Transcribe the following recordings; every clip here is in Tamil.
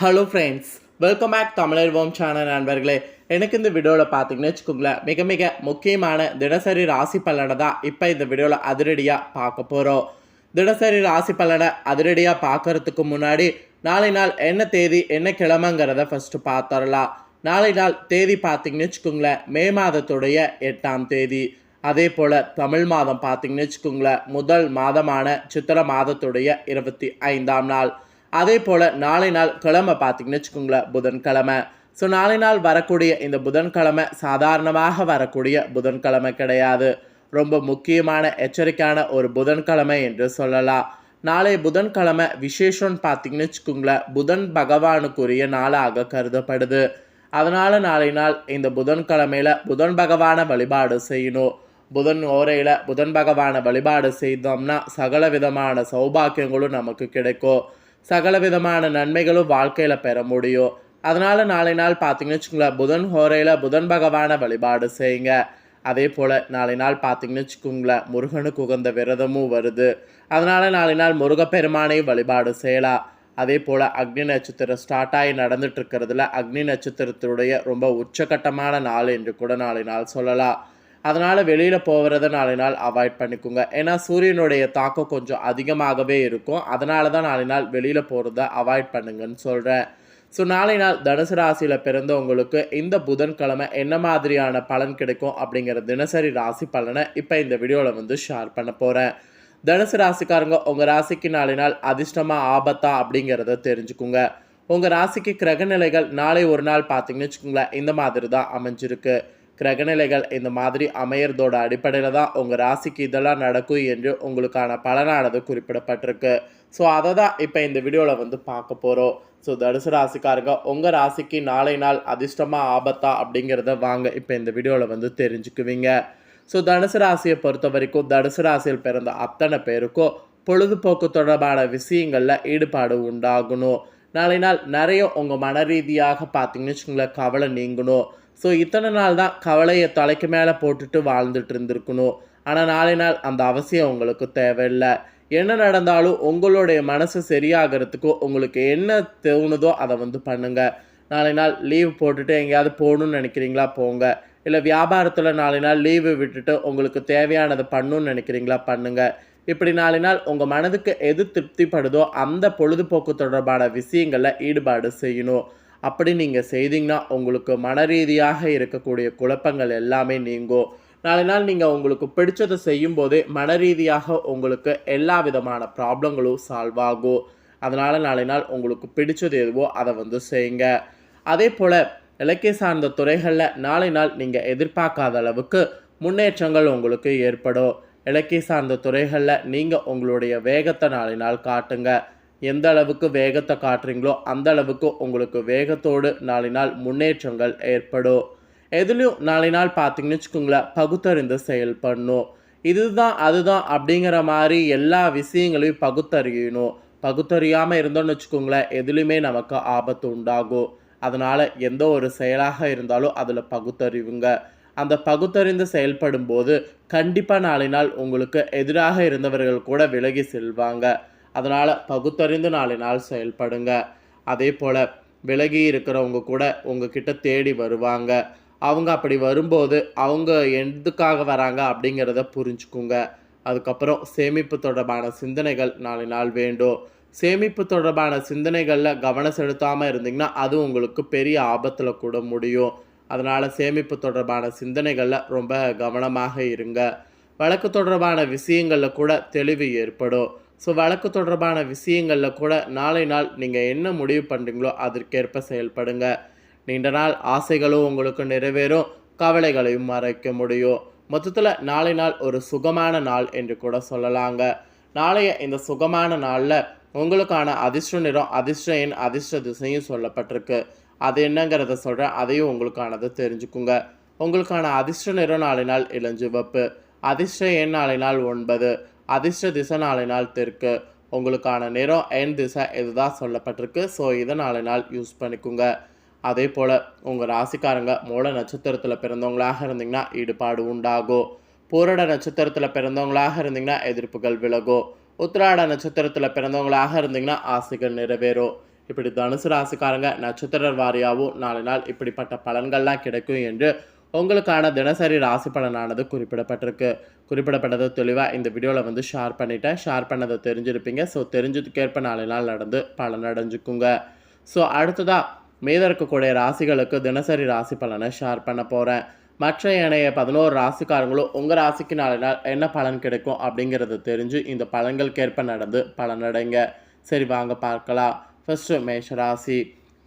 ஹலோ ஃப்ரெண்ட்ஸ் வெல்கம் பேக் தமிழர்வோம் சேனல் நண்பர்களே. எனக்கு இந்த வீடியோவில் பார்த்தீங்கன்னு வச்சுக்கோங்களேன் மிக மிக முக்கியமான தினசரி ராசி பலனை தான் இப்போ இந்த வீடியோவில் அதிரடியாக பார்க்க போகிறோம் தினசரி ராசி பலனை அதிரடியாக பார்க்கறதுக்கு முன்னாடி நாளை நாள் என்ன தேதி என்ன கிழமைங்கிறத ஃபஸ்ட்டு பார்த்துடலாம். நாளை நாள் தேதி பார்த்தீங்கன்னு வச்சுக்கோங்களேன் மே மாதத்துடைய எட்டாம் தேதி. அதே போல் தமிழ் மாதம் பார்த்தீங்கன்னு வச்சுக்கோங்களேன் முதல் மாதமான சித்திர மாதத்துடைய இருபத்தி ஐந்தாம் நாள். அதே போல் நாளை நாள் கிழமை பார்த்தீங்கன்னு வச்சுக்கோங்களேன் புதன்கிழமை. ஸோ நாளை நாள் வரக்கூடிய இந்த புதன்கிழமை சாதாரணமாக வரக்கூடிய புதன்கிழமை கிடையாது. ரொம்ப முக்கியமான எச்சரிக்கையான ஒரு புதன்கிழமை என்று சொல்லலாம். நாளை புதன்கிழமை விசேஷம்னு பார்த்தீங்கன்னு வச்சுக்கோங்களேன் புதன் பகவானுக்குரிய நாளாக கருதப்படுது. அதனால் நாளை நாள் இந்த புதன்கிழமையில் புதன் பகவானை வழிபாடு செய்யணும். புதன் ஓரையில் புதன் பகவானை வழிபாடு செய்தோம்னா சகல விதமான சௌபாக்கியங்களும் நமக்கு கிடைக்கும். சகல விதமான நன்மைகளும் வாழ்க்கையில் பெற முடியும். அதனால் நாளை நாள் பார்த்தீங்கன்னு வச்சுக்கோங்களேன் புதன் ஹோரையில் புதன் பகவானை வழிபாடு செய்யுங்க. அதே போல் நாளை நாள் பார்த்தீங்கன்னு வச்சுக்கோங்களேன் முருகனுக்கு உகந்த விரதமும் வருது. அதனால் நாளை நாள் முருகப்பெருமானையும் வழிபாடு செய்யலாம். அதே போல் அக்னி நட்சத்திரம் ஸ்டார்ட் ஆகி நடந்துட்டு இருக்கிறதுல அக்னி நட்சத்திரத்துடைய ரொம்ப உச்சகட்டமான நாள் என்று கூட நாளை நாள் சொல்லலாம். அதனால் வெளியில் போகிறத நாளை நாள் அவாய்ட் பண்ணிக்கோங்க. ஏன்னா சூரியனுடைய தாக்கம் கொஞ்சம் அதிகமாகவே இருக்கும். அதனால தான் நாளை நாள் வெளியில் போகிறத அவாய்ட் பண்ணுங்கன்னு சொல்கிறேன் ஸோ நாளை நாள் தனுசு ராசியில் பிறந்தவங்களுக்கு இந்த புதன்கிழமை என்ன மாதிரியான பலன் கிடைக்கும் அப்படிங்கிற தினசரி ராசி பலனை இப்போ இந்த வீடியோவில் வந்து ஷேர் பண்ண போகிறேன் தனுசு ராசிக்காரங்க உங்கள் ராசிக்கு நாளை நாள் அதிர்ஷ்டமாக ஆபத்தா அப்படிங்கிறத தெரிஞ்சுக்குங்க. உங்கள் ராசிக்கு கிரகநிலைகள் நாளை ஒரு நாள் பார்த்தீங்கன்னு வச்சுக்கோங்களேன் இந்த மாதிரி தான் அமைஞ்சிருக்கு. கிரகநிலைகள் இந்த மாதிரி அமையறதோட அடிப்படையில் தான் உங்கள் ராசிக்கு இதெல்லாம் நடக்கும் என்று உங்களுக்கான பலனானது குறிப்பிடப்பட்டிருக்கு. ஸோ அதை தான் இப்போ இந்த வீடியோவில் வந்து பார்க்க போகிறோம் ஸோ தனுசு ராசிக்காரங்க உங்கள் ராசிக்கு நாளை நாள் அதிர்ஷ்டமாக ஆபத்தா அப்படிங்கிறத வாங்க இப்போ இந்த வீடியோவில் வந்து தெரிஞ்சுக்குவீங்க. ஸோ தனுசு ராசியை பொறுத்த வரைக்கும் தனுசு ராசியில் பிறந்த அத்தனை பேருக்கும் பொழுதுபோக்கு தொடர்பான விஷயங்களில் ஈடுபாடு உண்டாகணும். நாளை நாள் நிறைய உங்கள் மன ரீதியாக பார்த்தீங்கன்னு வச்சுக்கோங்களேன் கவலை நீங்கணும். ஸோ இத்தனை நாள் தான் கவலையை தலைக்கு மேலே போட்டுட்டு வாழ்ந்துட்டு இருந்திருக்கணும். ஆனால் நாளை நாள் அந்த அவசியம் உங்களுக்கு தேவையில்லை. என்ன நடந்தாலும் உங்களுடைய மனசு சரியாகிறதுக்கோ உங்களுக்கு என்ன தோணுதோ அதை வந்து பண்ணுங்கள் நாளை நாள் லீவ் போட்டுட்டு எங்கேயாவது போகணும்னு நினைக்கிறீங்களா போங்க. இல்லை வியாபாரத்தில் நாளை நாள் லீவு விட்டுட்டு உங்களுக்கு தேவையானதை பண்ணணும்னு நினைக்கிறீங்களா பண்ணுங்கள் இப்படி நாளை நாள் உங்கள் மனதுக்கு எது திருப்திப்படுதோ அந்த பொழுதுபோக்கு தொடர்பான விஷயங்களில் ஈடுபாடு செய்யணும். அப்படி நீங்கள் செய்தீங்கன்னா உங்களுக்கு மன ரீதியாக இருக்கக்கூடிய குழப்பங்கள் எல்லாமே நீங்கும். நாளை நாள் நீங்கள் உங்களுக்கு பிடிச்சதை செய்யும் போதே மன ரீதியாக உங்களுக்கு எல்லா விதமான ப்ராப்ளங்களும் சால்வ் ஆகும். அதனால் நாளை நாள் உங்களுக்கு பிடிச்சது எதுவோ அதை வந்து செய்யுங்க. அதே போல் இலக்கிய சார்ந்த துறைகளில் நாளை நாள் நீங்கள் எதிர்பார்க்காத அளவுக்கு முன்னேற்றங்கள் உங்களுக்கு ஏற்படும். இலக்கிய சார்ந்த துறைகளில் நீங்கள் உங்களுடைய வேகத்தை நாளை நாள் காட்டுங்க. எந்த அளவுக்கு வேகத்தை காட்டுறீங்களோ அந்த அளவுக்கு உங்களுக்கு வேகத்தோடு நாளை நாள் முன்னேற்றங்கள் ஏற்படும். எதுலேயும் நாளை நாள் பார்த்தீங்கன்னு வச்சுக்கோங்களேன் பகுத்தறிந்து செயல்படணும் இதுதான் அதுதான் அப்படிங்கிற மாதிரி எல்லா விஷயங்களையும் பகுத்தறியணும். பகுத்தறியாமல் இருந்தோம்னு வச்சுக்கோங்களேன் எதுலேயுமே நமக்கு ஆபத்து உண்டாகும். அதனால் எந்த ஒரு செயலாக இருந்தாலும் அதில் பகுத்தறிவுங்க. அந்த பகுத்தறிந்து செயல்படும் போது கண்டிப்பாக நாளை நாள் உங்களுக்கு எதிராக இருந்தவர்கள் கூட விலகி செல்வாங்க. அதனால் பகுத்தறிந்து நாளை நாள் செயல்படுங்க. அதே போல் விலகி இருக்கிறவங்க கூட உங்ககிட்ட தேடி வருவாங்க. அவங்க அப்படி வரும்போது அவங்க எதுக்காக வராங்க அப்படிங்கிறத புரிஞ்சுக்குங்க. அதுக்கப்புறம் சேமிப்பு தொடர்பான சிந்தனைகள் நாளை நாள் வேண்டும். சேமிப்பு தொடர்பான சிந்தனைகளில் கவனம் செலுத்தாமல் இருந்தீங்கன்னா அது உங்களுக்கு பெரிய ஆபத்தில் கூட முடியும். அதனால் சேமிப்பு தொடர்பான சிந்தனைகளில் ரொம்ப கவனமாக இருங்க. வழக்கு தொடர்பான விஷயங்களில் கூட தெளிவு ஏற்படும். ஸோ வழக்கு தொடர்பான விஷயங்களில் கூட நாளை நாள் நீங்கள் என்ன முடிவு பண்ணுறீங்களோ அதற்கேற்ப செயல்படுங்க. நீண்ட நாள் ஆசைகளும் உங்களுக்கு நிறைவேறும். கவலைகளையும் மறைக்க முடியும். மொத்தத்தில் நாளை நாள் ஒரு சுகமான நாள் என்று கூட சொல்லலாங்க. நாளைய இந்த சுகமான நாளில் உங்களுக்கான அதிர்ஷ்ட நிறம் அதிர்ஷ்ட எண் அதிர்ஷ்ட திசையும் சொல்லப்பட்டிருக்கு. அது என்னங்கிறத சொல்கிறேன் அதையும் உங்களுக்கானதை தெரிஞ்சுக்குங்க. உங்களுக்கான அதிர்ஷ்ட நிறம் நாளை நாள் இளஞ்சிவப்பு. அதிர்ஷ்ட எண் நாளை நாள் ஒன்பது. அதிர்ஷ்ட திசை நாளை நாள் தெற்கு. உங்களுக்கான நிறம் என் திசை இதுதான் சொல்லப்பட்டிருக்கு. ஸோ இதை நாளை நாள் யூஸ் பண்ணிக்கோங்க. அதே போல் உங்கள் ராசிக்காரங்க மூல நட்சத்திரத்தில் பிறந்தவங்களாக இருந்தீங்கன்னா ஈடுபாடு உண்டாகும். பூரட நட்சத்திரத்தில் பிறந்தவங்களாக இருந்தீங்கன்னா எதிர்ப்புகள் விலகும். உத்திராட நட்சத்திரத்தில் பிறந்தவங்களாக இருந்தீங்கன்னா ஆசைகள் நிறைவேறும். இப்படி தனுசு ராசிக்காரங்க நட்சத்திர வாரியாகவும் நாலு நாள் இப்படிப்பட்ட பலன்கள்லாம் கிடைக்கும் என்று உங்களுக்கான தினசரி ராசி பலனானது குறிப்பிடப்பட்டிருக்கு. குறிப்பிடப்பட்டது தெளிவாக இந்த வீடியோவில் வந்து ஷேர் பண்ணிட்டேன். ஷேர் பண்ணதை தெரிஞ்சிருப்பீங்க. ஸோ தெரிஞ்சதுக்கேற்ப நாலு நாள் நடந்து பலன் அடைஞ்சுக்குங்க. ஸோ அடுத்ததாக மீத இருக்கக்கூடிய ராசிகளுக்கு தினசரி ராசி பலனை ஷேர் பண்ண போகிறேன் மற்ற ஏனைய பதினோரு ராசிக்காரங்களும் உங்கள் ராசிக்கு நாலு நாள் என்ன பலன் கிடைக்கும் அப்படிங்கிறத தெரிஞ்சு இந்த பலன்களுக்கேற்ப நடந்து பலனடைங்க சரி வாங்க பார்க்கலாம். ஃபஸ்ட்டு மேஷ ராசி.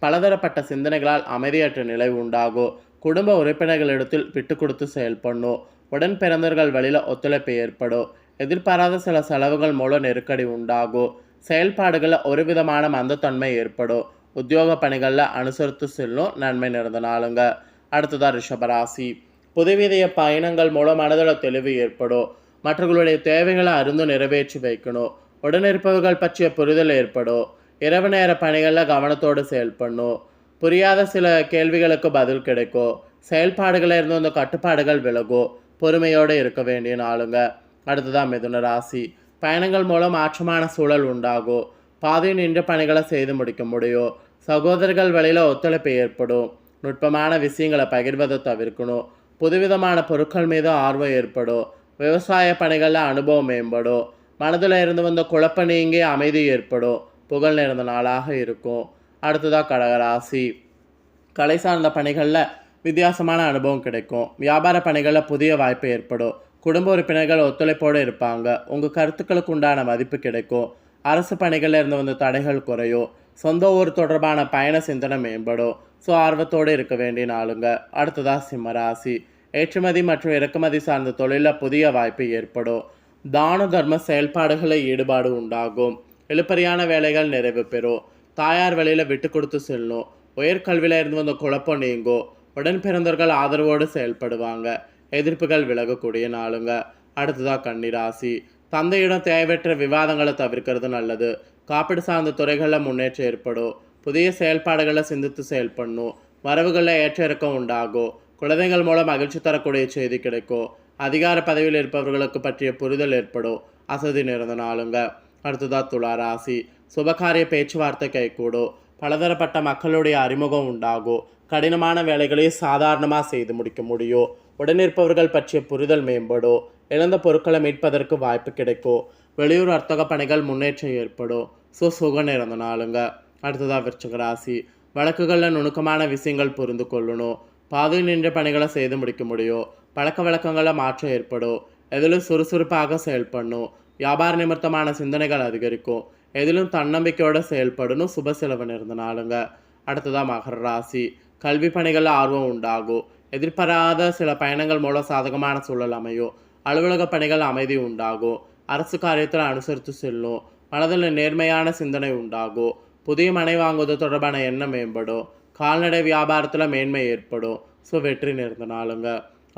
பலதரப்பட்ட சிந்தனைகளால் அமைதியற்ற நிலை உண்டாகும். குடும்ப உறுப்பினர்களிடத்தில் விட்டு கொடுத்து செயல்படணும். உடன் பிறந்தவர்கள் வழியில் ஒத்துழைப்பு ஏற்படும். எதிர்பாராத சில செலவுகள் மூலம் நெருக்கடி உண்டாகும். செயல்பாடுகளில் ஒரு விதமான மந்தத்தன்மை ஏற்படும். உத்தியோக பணிகளில் அனுசரித்து செல்லும் நன்மை நிறைந்த நாளுங்க. அடுத்ததாக ரிஷபராசி புதுவிதைய பயணங்கள் மூலம் மனதில் தெளிவு ஏற்படும். மற்றவர்களுடைய தேவைகளை அருந்து நிறைவேற்றி வைக்கணும். உடனிருப்பவர்கள் பற்றிய புரிதல் ஏற்படும். இரவு நேர பணிகளில் கவனத்தோடு செயல்படணும். புரியாத சில கேள்விகளுக்கு பதில் கிடைக்கும் செயல்பாடுகளில் இருந்து அந்த கட்டுப்பாடுகள் விலகும் பொறுமையோடு இருக்க வேண்டிய நாளுங்க. அடுத்ததான் மிதுன ராசி. பயணங்கள் மூலம் மாற்றமான சூழல் உண்டாகும் பாதி நின்ற பணிகளை செய்து முடிக்க முடியும் சகோதரர்கள் வழியில் ஒத்துழைப்பு ஏற்படும். நுட்பமான விஷயங்களை பகிர்வதை தவிர்க்கணும். புதுவிதமான பொருட்கள் மீது ஆர்வம் ஏற்படும் விவசாய பணிகளில் அனுபவம் மேம்படும் மனதில் இருந்து வந்த குழப்ப நீங்கி அமைதி ஏற்படும் புகழ் நிறைந்த நாளாக இருக்கும். அடுத்ததாக கடகராசி. கலை சார்ந்த பணிகளில் வித்தியாசமான அனுபவம் கிடைக்கும். வியாபார பணிகளில் புதிய வாய்ப்பு ஏற்படும். குடும்ப உறுப்பினர்கள் ஒத்துழைப்போடு இருப்பாங்க. உங்கள் கருத்துக்களுக்கு உண்டான மதிப்பு கிடைக்கும். அரசு பணிகளில் இருந்து வந்த தடைகள் குறையும். சொந்த ஊர் தொடர்பான பயண சிந்தனை மேம்படும். ஸோ ஆர்வத்தோடு இருக்க வேண்டிய நாளுங்க. அடுத்ததாக சிம்மராசி. ஏற்றுமதி மற்றும் இறக்குமதி சார்ந்த தொழிலில் புதிய வாய்ப்பு ஏற்படும். தான தர்ம செயல்பாடுகளில் ஈடுபாடு உண்டாகும். எழுப்பறியான வேலைகள் நிறைவு பெறும். தாயார் வழியில் விட்டு கொடுத்து செல்லும். உயர்கல்வியில் இருந்து வந்த குழப்பம் நீங்கும். உடன் பிறந்தவர்கள் ஆதரவோடு செயல்படுவாங்க. எதிர்ப்புகள் விலகக்கூடிய நாளுங்க. அடுத்ததாக கன்னிராசி. தந்தையிடம் தேவையற்ற விவாதங்களை தவிர்க்கிறது நல்லது. காப்பீடு சார்ந்த துறைகளில் முன்னேற்றம் ஏற்படும். புதிய செயல்பாடுகளை சிந்தித்து செயல்படணும். வரவுகளில் ஏற்ற இறக்கம் உண்டாகும். குழந்தைகள் மூலம் மகிழ்ச்சி தரக்கூடிய செய்தி கிடைக்கும். அதிகார பதவியில் இருப்பவர்களுக்கு பற்றிய புரிதல் ஏற்படும். அசதி நிறைந்த நாளுங்க. அடுத்ததாக துளாராசி. சுபகாரிய பேச்சுவார்த்தை கைகூடும் பலதரப்பட்ட மக்களுடைய அறிமுகம் உண்டாகும் கடினமான வேலைகளை சாதாரணமாக செய்து முடிக்க முடியும் உடனிருப்பவர்கள் பற்றிய புரிதல் மேம்படும் இழந்த பொருட்களை மீட்பதற்கு வாய்ப்பு கிடைக்கும் வெளியூர் வர்த்தக பணிகள் முன்னேற்றம் ஏற்படும் ஸோ சுக நிறந்த நாளுங்க. அடுத்ததாக விருச்சக ராசி. வழக்குகளில் நுணுக்கமான விஷயங்கள் புரிந்து கொள்ளணும் பாதையில் நின்ற பணிகளை செய்து முடிக்க முடியும் பழக்க வழக்கங்களில் மாற்றம் ஏற்படும் எதிலும் சுறுசுறுப்பாக செயல்படணும் வியாபார நிமித்தமான சிந்தனைகள் அதிகரிக்கும் எதிலும் தன்னம்பிக்கையோடு செயல்படணும் சுப செலவு நிறைந்த நாளுங்க அடுத்ததாக மகர ராசி. கல்வி பணிகளில் ஆர்வம் உண்டாகும் எதிர்பாராத சில பயணங்கள் மூலம் சாதகமான சூழல் அமையும். அலுவலக பணிகள் அமைதி உண்டாகும் அரசு காரியத்தில் அனுசரித்து செல்லும். மனதில் நேர்மையான சிந்தனை உண்டாகும் புதிய மனை வாங்குவது தொடர்பான எண்ணம் மேம்படும். கால்நடை வியாபாரத்தில் மேன்மை ஏற்படும். ஸோ வெற்றி நேர்ந்த நாளுங்க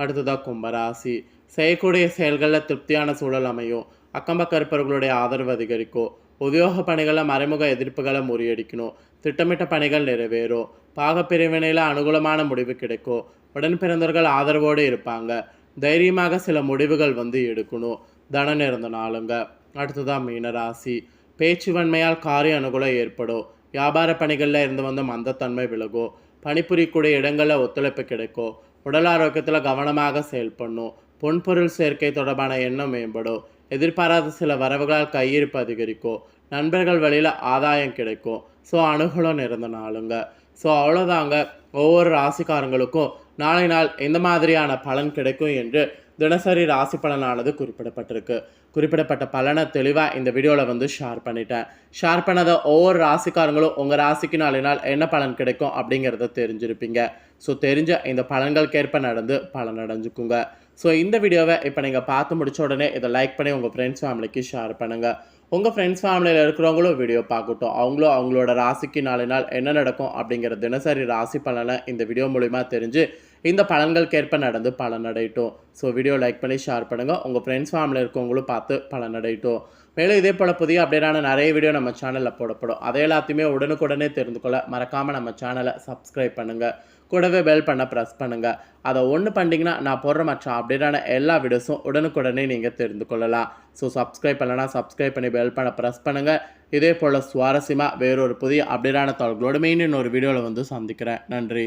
அடுத்ததாக கும்பராசி. செய்யக்கூடிய செயல்களில் திருப்தியான சூழல் அமையும். அக்கம்பக்க இருப்பவர்களுடைய ஆதரவு அதிகரிக்கும். உத்தியோக பணிகளை மறைமுக எதிர்ப்புகளை முறியடிக்கணும். திட்டமிட்ட பணிகள் நிறைவேறும். பாகப்பிரிவினையில் அனுகூலமான முடிவு கிடைக்கும். உடன் பிறந்தவர்கள் ஆதரவோடு இருப்பாங்க. தைரியமாக சில முடிவுகள் வந்து எடுக்கணும். தன நிறந்த நாளுங்க. அடுத்ததான் மீனராசி. பேச்சுவன்மையால் காரிய அனுகூலம் ஏற்படும். வியாபார பணிகளில் இருந்து வந்த மந்தத்தன்மை விலகும். பணிபுரியக்கூடிய இடங்களில் ஒத்துழைப்பு கிடைக்கும். உடல் ஆரோக்கியத்தில் கவனமாக செயல்படணும். பொன்பொருள் சேர்க்கை தொடர்பான எண்ணம் மேம்படும். எதிர்பாராத சில வரவுகளால் கையிருப்பு அதிகரிக்கும். நண்பர்கள் வழியில் ஆதாயம் கிடைக்கும். ஸோ அனுகூலம் நிறைந்த நாளுங்க. ஸோ அவ்வளோதாங்க ஒவ்வொரு ராசிக்காரங்களுக்கும் நாளை நாள் எந்த மாதிரியான பலன் கிடைக்கும் என்று தினசரி ராசி பலனானது குறிப்பிடப்பட்டிருக்கு. குறிப்பிடப்பட்ட பலனை தெளிவாக இந்த வீடியோவில் வந்து ஷேர் பண்ணிட்டேன். ஷேர் பண்ணதை ஒவ்வொரு ராசிக்காரங்களும் உங்கள் ராசிக்கு நாளை நாள் என்ன பலன் கிடைக்கும் அப்படிங்கிறத தெரிஞ்சிருப்பீங்க. ஸோ தெரிஞ்ச இந்த பலன்களுக்கேற்ப நடந்து பலன் அடைஞ்சுக்குங்க. ஸோ இந்த வீடியோவை இப்போ நீங்கள் பார்த்து முடிச்ச உடனே இதை லைக் பண்ணி உங்கள் ஃப்ரெண்ட்ஸ் ஃபேமிலிக்கு ஷேர் பண்ணுங்கள் உங்கள் ஃப்ரெண்ட்ஸ் ஃபேமிலியில் இருக்கிறவங்களும் வீடியோ பார்க்கட்டும். அவங்களும் அவங்களோட ராசிக்கு நாலு நாள் என்ன நடக்கும் அப்படிங்கிற தினசரி ராசி பலனை இந்த வீடியோ மூலிமா தெரிஞ்சு இந்த பலன்களுக்கேற்ப நடந்து பலன் அடையட்டும் ஸோ வீடியோ லைக் பண்ணி ஷேர் பண்ணுங்கள் உங்கள் ஃப்ரெண்ட்ஸ் ஃபேமிலியில் இருக்கவங்களும் பார்த்து பலன் அடையட்டும் மேலும் இதே போல் புதிய அப்டேட்டான நிறைய வீடியோ நம்ம சேனலில் போடப்படும். அதை எல்லாத்தையுமே உடனுக்குடனே தெரிந்து கொள்ள மறக்காமல் நம்ம சேனலை சப்ஸ்கிரைப் பண்ணுங்கள் கூடவே பெல் பண்ண ப்ரெஸ் பண்ணுங்கள் அதை ஒன்று பண்ணிங்கன்னா நான் போடுற மற்ற அப்டேட்டான எல்லா வீடியோஸும் உடனுக்குடனே நீங்கள் தெரிந்து கொள்ளலாம். ஸோ சப்ஸ்கிரைப் பண்ணலனா சப்ஸ்கிரைப் பண்ணி பெல் பண்ண ப்ரெஸ் பண்ணுங்கள் இதே போல் சுவாரஸ்யமாக வேறொரு புதிய அப்டேட்டான தகவல்களோடு மெயின் இன்னொரு வீடியோவில் வந்து சந்திக்கிறேன். நன்றி.